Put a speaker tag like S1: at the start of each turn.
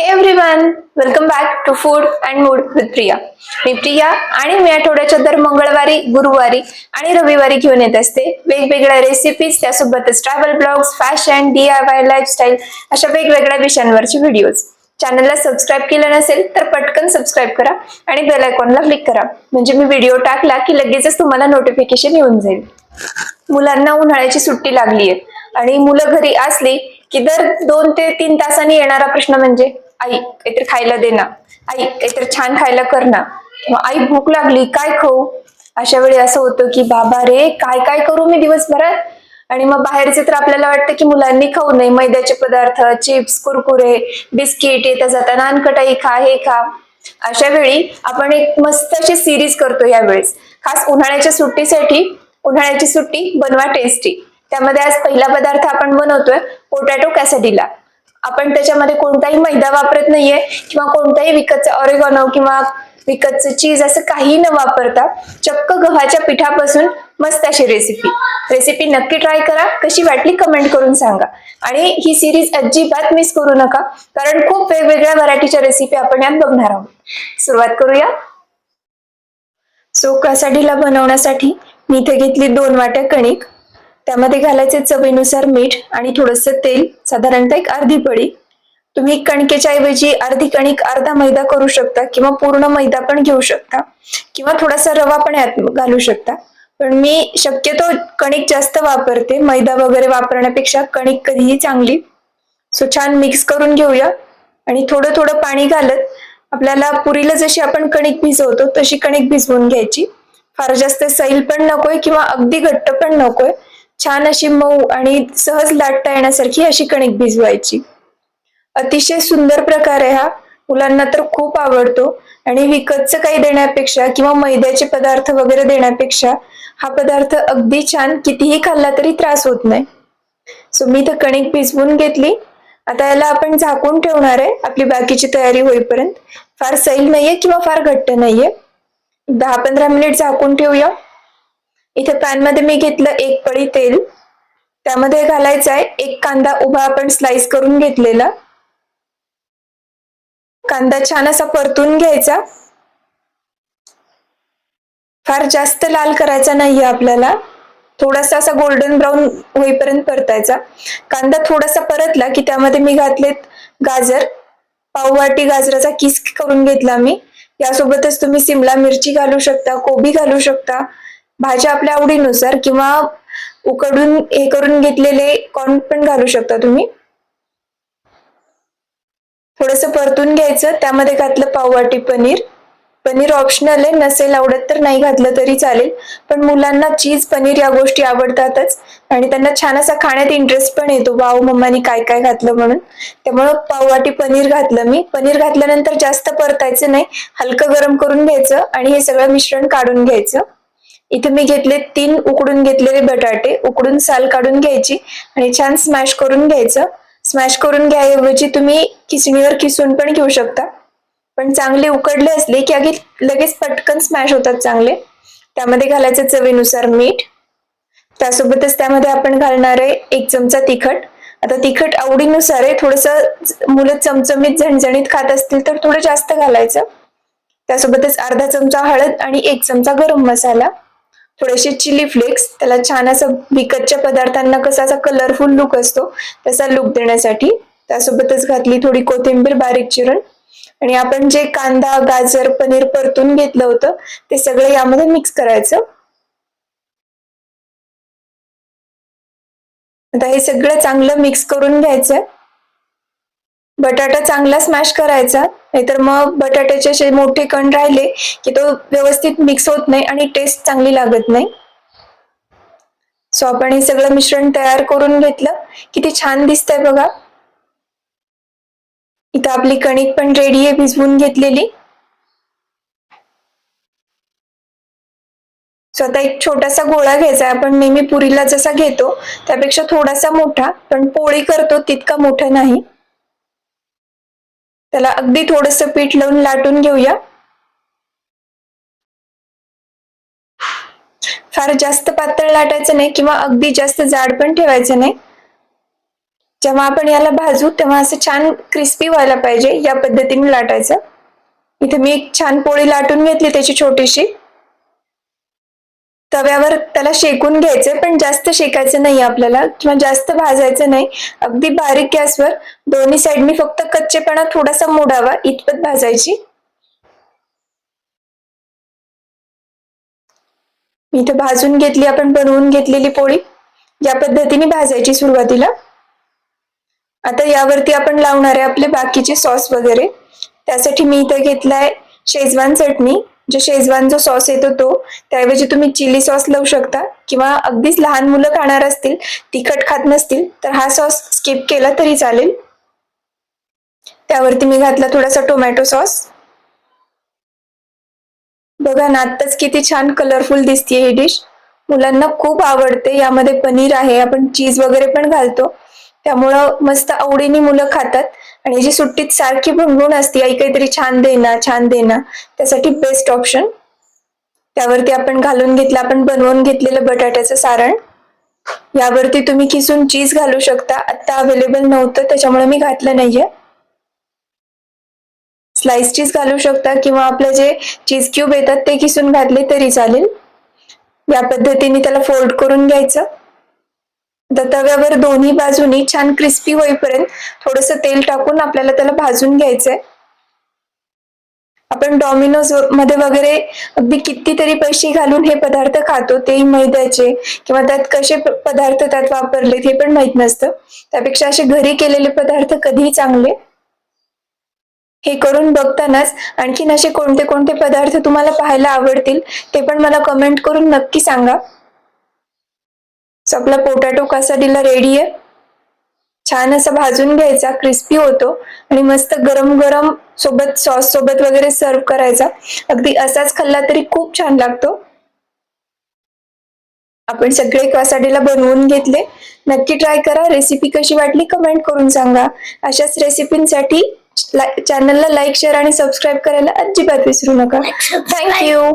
S1: Hey everyone welcome back to food and mood with Priya मी प्रिया आणि मी आठवड्याच्या दर मंगळवारी गुरुवारी आणि रविवारी घेऊन येत असते वेगवेगळ्या रेसिपीज त्यासोबतच travel blogs fashion D I Y lifestyle अशा वेगवेगळ्या विषयांवरचे व्हिडिओज चॅनलला सबस्क्राईब केलं नसेल तर पटकन सबस्क्राईब करा आणि बेल आयकॉनला क्लिक करा. म्हणजे मी व्हिडिओ टाकला की लगेचच तुम्हाला नोटिफिकेशन येऊन जाईल. मुलांना उन्हाळ्याची सुट्टी लागली आहे आणि मुलं घरी असली की दर दोन ते तीन तासांनी येणारा प्रश्न म्हणजे? आई काहीतरी खायला देणं आई काहीतरी छान खायला कर ना. किंवा आई भूक लागली काय खाऊ? अशा वेळी असं होतं की बाबा रे काय काय करू मी दिवसभरात? आणि मग बाहेरचे तर आपल्याला वाटतं की मुलांनी खाऊ नये. मैद्याचे पदार्थ चिप्स कुरकुरे बिस्किट येता जाता नानकटाई खा हे खा. अशा वेळी आपण एक मस्त अशी सिरीज करतो यावेळेस. खास उन्हाळ्याच्या सुट्टीसाठी उन्हाळ्याची सुट्टी बनवा टेस्टी त्यामध्ये आज पहिला पदार्थ आपण बनवतोय पोटॅटो कॅसडीला आपण त्याच्यामध्ये कोणताही मैदा वापरत नाहीये किंवा कोणताही विकतचा ऑरेगॉनो किंवा विकतचं चीज असं काही न वापरता चक्क गव्हाच्या पिठापासून मस्त अशी रेसिपी रेसिपी नक्की ट्राय करा. कशी वाटली कमेंट करून सांगा. आणि ही सिरीज अजिबात मिस करू नका कारण खूप वेगवेगळ्या व्हरायटीच्या रेसिपी आपण यात बघणार आहोत. सुरुवात करूया. सो कसाडीला बनवण्यासाठी मी इथे घेतली दोन वाट्या कणिक. त्यामध्ये घालायचे चवीनुसार मीठ आणि थोडस तेल साधारणतः एक अर्धी पडी तुम्ही कणकेच्या ऐवजी अर्धी कणिक अर्धा मैदा करू शकता किंवा पूर्ण मैदा पण घेऊ शकता किंवा थोडासा रवा पण यात घालू शकता. पण मी शक्यतो कणिक जास्त वापरते. मैदा वगैरे वापरण्यापेक्षा कणिक कधीही चांगली. सो छान मिक्स करून घेऊया. आणि थोडं थोडं पाणी घालत आपल्याला पुरीला जशी आपण कणिक भिजवतो तशी कणिक भिजवून घ्यायची. फार जास्त सैल पण नकोय किंवा अगदी घट्ट पण नकोय. छान अशी मऊ आणि सहज लाटता येण्यासारखी अशी कणिक भिजवायची. अतिशय सुंदर प्रकार आहे हा. मुलांना तर खूप आवडतो. आणि विकतचं काही देण्यापेक्षा किंवा मैद्याचे पदार्थ वगैरे देण्यापेक्षा हा पदार्थ अगदी छान कितीही खाल्ला तरी त्रास होत नाही. सो मी तर कणिक भिजवून घेतली. आता याला आपण झाकून ठेवणार आहे. आपली बाकीची तयारी होईपर्यंत. फार सैल नाहीये किंवा फार घट्ट नाहीये. दहा पंधरा मिनिट झाकून ठेवूया. इथे पॅनमध्ये मी घेतलं एक पळी तेल. त्यामध्ये घालायचं आहे एक कांदा उभा आपण स्लाइस करून घेतलेला. कांदा छान असा परतून घ्यायचा. फार जास्त लाल करायचा नाहीये आपल्याला. थोडासा असा गोल्डन ब्राऊन होईपर्यंत परतायचा. कांदा थोडासा परतला की त्यामध्ये मी घातलेत गाजर. पाववाटी गाजराचा किस करून घेतला मी. यासोबतच तुम्ही सिमला मिरची घालू शकता कोबी घालू शकता. भाज्या आपल्या आवडीनुसार किंवा उकडून हे करून घेतलेले कॉर्न पण घालू शकता तुम्ही. थोडस परतून घ्यायचं त्यामध्ये घातलं पाववाटी पनीर. पनीर ऑप्शनल आहे नसेल आवडत तर नाही घातलं तरी चालेल. पण मुलांना चीज पनीर या गोष्टी आवडतातच. आणि त्यांना छान असा खाण्यात इंटरेस्ट पण येतो. वाव मम्मानी काय काय घातलं म्हणून. त्यामुळं पाववाटी पनीर घातलं मी. पनीर घातल्यानंतर जास्त परतायचं नाही. हलकं गरम करून घ्यायचं आणि हे सगळं मिश्रण काढून घ्यायचं. इथे मी घेतले तीन उकडून घेतलेले बटाटे उकडून साल काढून घ्यायची आणि छान स्मॅश करून घ्यायचं. स्मॅश करून घ्याऐवजी तुम्ही किसणीवर किसून पण घेऊ शकता. पण चांगले उकडले असले की अगदी लगेच पटकन स्मॅश होतात चांगले. त्यामध्ये घालायचं चवीनुसार मीठ. त्यासोबतच त्यामध्ये आपण घालणार आहे एक चमचा तिखट. आता तिखट आवडीनुसार आहे थोडंसं मुलं चमचमीत झणझणीत खात असतील तर थोडं जास्त घालायचं. त्यासोबतच अर्धा चमचा हळद आणि एक चमचा गरम मसाला. थोडेसे चिली फ्लेक्स त्याला छान असं विकतच्या पदार्थांना कसा असा कलरफुल लुक असतो तसा लुक देण्यासाठी. त्यासोबतच घातली थोडी कोथिंबीर बारीक चिरण आणि आपण जे कांदा गाजर पनीर परतून घेतलं होतं ते सगळं यामध्ये मिक्स करायचं. आता हे सगळं चांगलं मिक्स करून घ्यायचं बटाटा चांगला स्मॅश करायचा. नाहीतर मग बटाट्याचे असे मोठे कण राहिले की तो व्यवस्थित मिक्स होत नाही आणि टेस्ट चांगली लागत नाही. सो आपण हे सगळं मिश्रण तयार करून घेतलं. किती छान दिसतंय बघा. इथं आपली कणिक पण रेडी आहे भिजवून घेतलेली. सो आता एक छोटासा गोळा घ्यायचा आपण नेहमी पुरीला जसा घेतो त्यापेक्षा थोडासा मोठा. पण पोळी करतो तितका मोठा नाही. त्याला अगदी थोडस पीठ लावून लाटून घेऊया. फार जास्त पातळ लाटायचं नाही किंवा अगदी जास्त जाड पण ठेवायचं नाही. जेव्हा आपण याला भाजू तेव्हा असं छान क्रिस्पी व्हायला पाहिजे या पद्धतीने लाटायचं. इथे मी एक छान पोळी लाटून घेतली त्याची छोटीशी. तव्यावर त्याला शेकून घ्यायचंय पण जास्त शेकायचं नाही आपल्याला किंवा जास्त भाजायचं नाही. अगदी बारीक गॅसवर दोन्ही साईडनी फक्त कच्चेपणा थोडासा मोडावा इतपत भाजायची. मी इथं भाजून घेतली आपण बनवून घेतलेली पोळी. या पद्धतीने भाजायची सुरुवातीला. आता यावरती आपण लावणार आहे आपले बाकीचे सॉस वगैरे. त्यासाठी मी इथे घेतलाय शेजवान चटणी. जो शेजवान जो सॉस येतो तो त्याऐवजी तुम्ही चिली सॉस लावू शकता. किंवा अगदीच लहान मुलं खाणार असतील तिखट खात नसतील तर हा सॉस स्किप केला तरी चालेल. त्यावरती मी घातला थोडासा टोमॅटो सॉस बघा ना आत्ताच किती छान कलरफुल दिसते ही डिश मुलांना खूप आवडते. यामध्ये पनीर आहे आपण चीज वगैरे पण घालतो. त्यामुळं मस्त आवडीने मुलं खातात. आणि जी सुट्टीत सारखी भंगून असते आई काहीतरी छान देना छान देना त्यासाठी बेस्ट ऑप्शन त्यावरती आपण घालून घेतलं आपण बनवून घेतलेलं बटाट्याचं सारण. यावरती तुम्ही किसून चीज घालू शकता. आता अवेलेबल नव्हतं त्याच्यामुळे मी घातलं नाहीये. स्लाइस चीज घालू शकता किंवा आपले जे चीज क्यूब येतात ते किसून घातले तरी चालेल. या पद्धतीने त्याला फोल्ड करून घ्यायचं. तव्यावर दोन्ही बाजूनी छान क्रिस्पी होईपर्यंत थोडस तेल टाकून आपल्याला त्याला भाजून घ्यायचंय. आपण डॉमिनोजमध्ये वगैरे अगदी कितीतरी पैसे घालून हे पदार्थ खातो तेही मैद्याचे किंवा त्यात कसे पदार्थ त्यात वापरले हे पण माहीत नसतं. त्यापेक्षा असे घरी केलेले पदार्थ कधीही चांगले हे करून बघतानाच आणखीन असे कोणते कोणते पदार्थ तुम्हाला पाहायला आवडतील ते पण मला कमेंट करून नक्की सांगा. So, आपला पोटॅटो कसाडीला रेडी आहे. छान असा भाजून घ्यायचा क्रिस्पी होतो. आणि मस्त गरम गरम सोबत सॉस सोबत वगैरे सर्व करायचा. अगदी असाच खाल्ला तरी खूप छान लागतो. आपण सगळे कसाडीला बनवून घेतले. नक्की ट्राय करा. रेसिपी कशी वाटली कमेंट करून सांगा. अशाच रेसिपींसाठी चॅनलला लाईक शेअर आणि सबस्क्राईब करायला अजिबात विसरू नका. थँक्यू